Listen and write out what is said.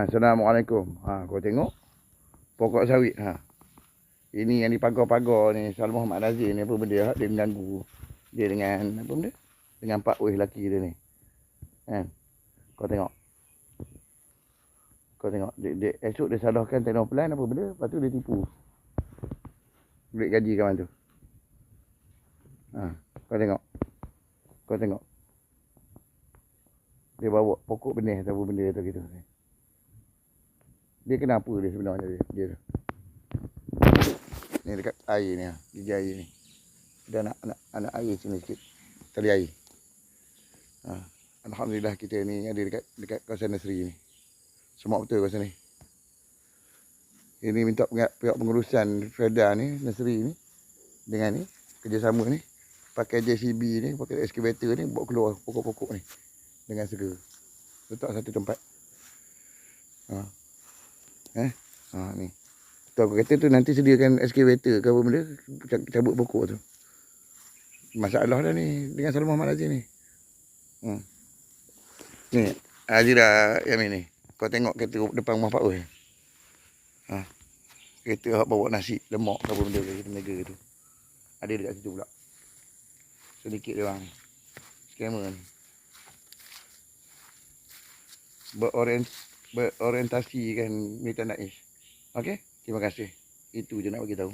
Assalamualaikum. Ha, kau tengok pokok sawit ha. Ini yang dipagar-pagar ni Sal Muhammad Nazir ni apa benda dia mengganggu dia dengan apa benda? Dengan pak weh lelaki dia ni. Kan? Kau tengok. Kau tengok dia, dia esok dia salahkan tenor plan apa benda, lepas tu dia tipu. Duit gaji kawan tu. Ha, kau tengok. Kau tengok. Dia bawa pokok benih atau benda tu gitu. Dia kenapa dia sebenarnya dia, dia tu. Ni dekat air ni, ah, gigi air ni. Dia nak, nak, nak air sini sikit. Tali air. Ha. Alhamdulillah kita ni ada dekat dekat kawasan nursery ni. Semak betul kawasan ni. Ini minta pihak pengurusan Freda ni, nursery ni. Dengan ni, kerjasama ni. Pakai JCB ni, pakai excavator ni, buat keluar pokok-pokok ni. Dengan segera. Letak satu tempat. Ha. Eh? Ha, ni. Tu aku kata tu nanti sediakan excavator ke apa benda, cabut pokok tu. Masalah dah ni dengan Salam Muhammad Azim ni. Hmm. Ni, Azira Yamin ni. Kau tengok kereta depan rumah Pak Oi. Ha. Kereta hak bawa nasi lemak ke apa benda ke tenaga tu. Ada dekat situ pula. Sedikit dia orang. Scammer ni. Berorient, berorientasi kan Mita Naish. Okey? Terima kasih. Itu je nak bagi tahu.